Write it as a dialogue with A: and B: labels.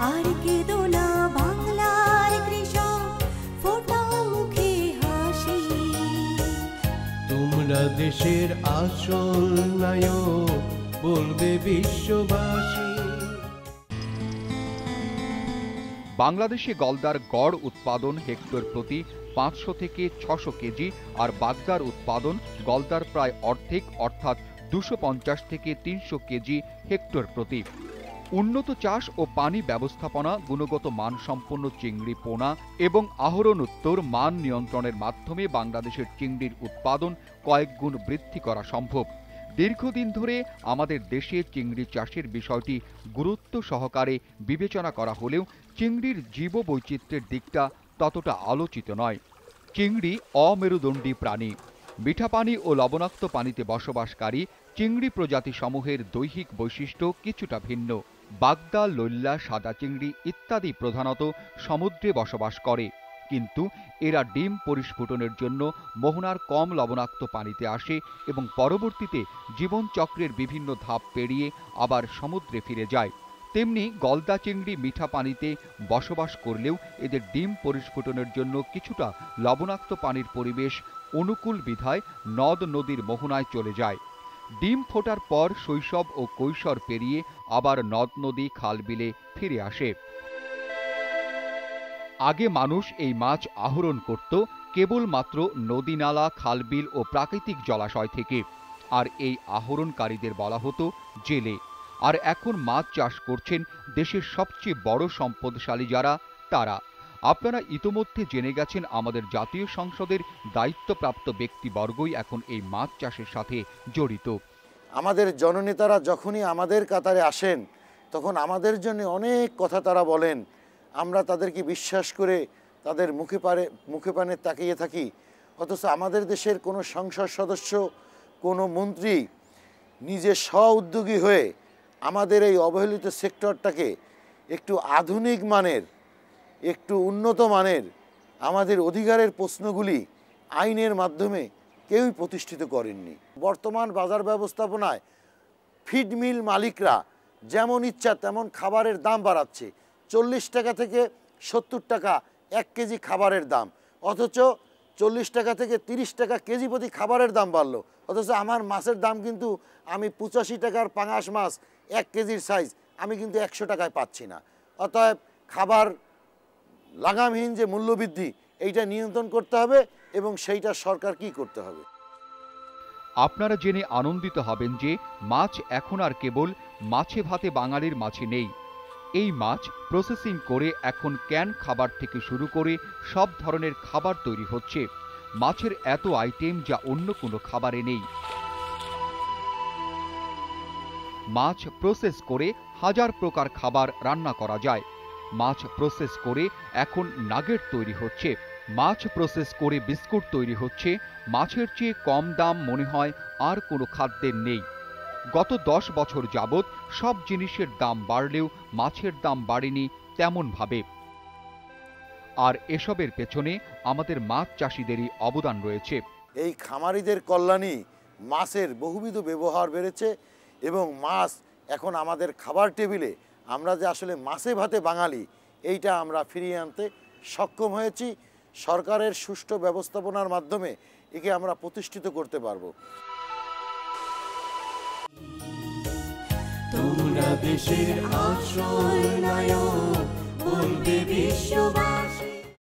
A: আর কেঁদো না বাংলার কৃষক ফোটাও মুখে হাসি।
B: তোমরা দেশের আসল নায়ক বলবে বিশ্ববাসী।
C: বাংলাদেশে গলদার গড় উৎপাদন হেক্টর প্রতি পাঁচশো থেকে ছশো কেজি আর বাগদার উৎপাদন গলদার প্রায় অর্ধেক অর্থাৎ দুশো পঞ্চাশ থেকে তিনশো কেজি হেক্টর প্রতি। উন্নত চাষ ও পানি ব্যবস্থাপনা, গুণগত মানসম্পন্ন চিংড়ি পোনা এবং আহরণোত্তর মান নিয়ন্ত্রণের মাধ্যমে বাংলাদেশের চিংড়ির উৎপাদন কয়েক গুণ বৃদ্ধি করা সম্ভব। দীর্ঘদিন ধরে আমাদের দেশে চিংড়ি চাষের বিষয়টি গুরুত্ব সহকারে বিবেচনা করা হলেও চিংড়ির জীববৈচিত্র্যের দিকটা ততটা আলোচিত নয়। চিংড়ি অমেরুদণ্ডী প্রাণী। মিঠা পানি ও লবণাক্ত পানিতে বসবাসকারী চিংড়ি প্রজাতি সমূহের দৈহিক বৈশিষ্ট্য কিছুটা ভিন্ন। বাগদা লইল্লা সাদা চিংড়ি ইত্যাদি প্রধানত সমুদ্রে বসবাস করে। কিন্তু এরা ডিম পরিস্ফুটনের জন্য মোহনার কম লবণাক্ত পানিতে আসে এবং পরবর্তীতে জীবনচক্রের বিভিন্ন ধাপ পেরিয়ে আবার সমুদ্রে ফিরে যায়। তেমনি গলদা চিংড়ি মিঠা পানিতে বসবাস করলেও এদের ডিম পরিস্ফুটনের জন্য কিছুটা লবণাক্ত পানির পরিবেশ অনুকূল বিধায় নদ নদীর মোহনায় চলে যায়। ডিম ফোটার পর শৈশব ও কৈশোর পেরিয়ে আবার নদ নদী খাল বিলে ফিরে আসে। আগে মানুষ এই মাছ আহরণ করত কেবলমাত্র নদী নালা খালবিল ও প্রাকৃতিক জলাশয় থেকে। আর এই আহরণকারীদের বলা হতো জেলে। আর এখন মাছ চাষ করছেন দেশের সবচেয়ে বড় সম্পদশালী যারা, তারা। আপনারা ইতোমধ্যে জেনে গেছেন আমাদের জাতীয় সংসদের দায়িত্বপ্রাপ্ত ব্যক্তিবর্গই এখন এই মাছ চাষের সাথে জড়িত।
D: আমাদের জননেতারা যখনই আমাদের কাতারে আসেন, তখন আমাদের জন্য অনেক কথা তারা বলেন। আমরা তাদেরকে বিশ্বাস করে তাদের মুখে পারে, মুখে পানে তাকিয়ে থাকি। অথচ আমাদের দেশের কোনো সংসদ সদস্য, কোনো মন্ত্রী নিজে স্ব উদ্যোগী হয়ে আমাদের এই অবহেলিত সেক্টরটাকে একটু আধুনিক মানের একটু উন্নত মানের আমাদের অধিকারের প্রশ্নগুলি আইনের মাধ্যমে কেউই প্রতিষ্ঠিত করেননি। বর্তমান বাজার ব্যবস্থাপনায় ফিড মিল মালিকরা যেমন ইচ্ছা তেমন খাবারের দাম বাড়াচ্ছে। চল্লিশ টাকা থেকে সত্তর টাকা এক কেজি খাবারের দাম। অথচ চল্লিশ টাকা থেকে তিরিশ টাকা কেজি প্রতি খাবারের দাম বাড়লো। অথচ আমার মাছের দাম কিন্তু আমি পঁচাশি টাকার পাঙাশ মাছ এক কেজির সাইজ আমি কিন্তু একশো টাকায় পাচ্ছি না। অতএব খাবার লাগামহীন যে মূল্যবৃদ্ধি, এইটা নিয়ন্ত্রণ করতে হবে এবং সেইটা সরকার কি করতে হবে?
C: আপনারা জেনে আনন্দিত হবেন যে মাছ এখন আর কেবল মাছে ভাতে বাঙালির মাছে নেই। এই মাছ প্রসেসিং করে এখন ক্যান খাবার থেকে শুরু করে সব ধরনের খাবার তৈরি হচ্ছে। মাছের এত আইটেম যা অন্য কোনো খাবারে নেই। মাছ প্রসেস করে হাজার প্রকার খাবার রান্না করা যায়। মাছ প্রসেস করে এখন নাগেট তৈরি হচ্ছে। মাছ প্রসেস করে বিস্কুট তৈরি হচ্ছে। মাছের চেয়ে কম দাম মনে হয় আর কোনো খাদ্যের নেই। গত দশ বছর যাবৎ সব জিনিসের দাম বাড়লেও মাছের দাম বাড়েনি তেমনভাবে। আর এসবের পেছনে আমাদের মাছ চাষিদেরই অবদান রয়েছে।
D: এই খামারিদের কল্যাণী মাছের বহুবিধ ব্যবহার বেড়েছে এবং মাছ এখন আমাদের খাবার টেবিলে আমরা যে আসলে মাছে ভাতে বাঙালি, এইটা আমরা ফিরিয়ে আনতে সক্ষম হয়েছি। সরকারের সুষ্ঠু ব্যবস্থাপনার মাধ্যমে একে আমরা প্রতিষ্ঠিত করতে পারব।
B: তোমরা দেশের বিশ্ববাসী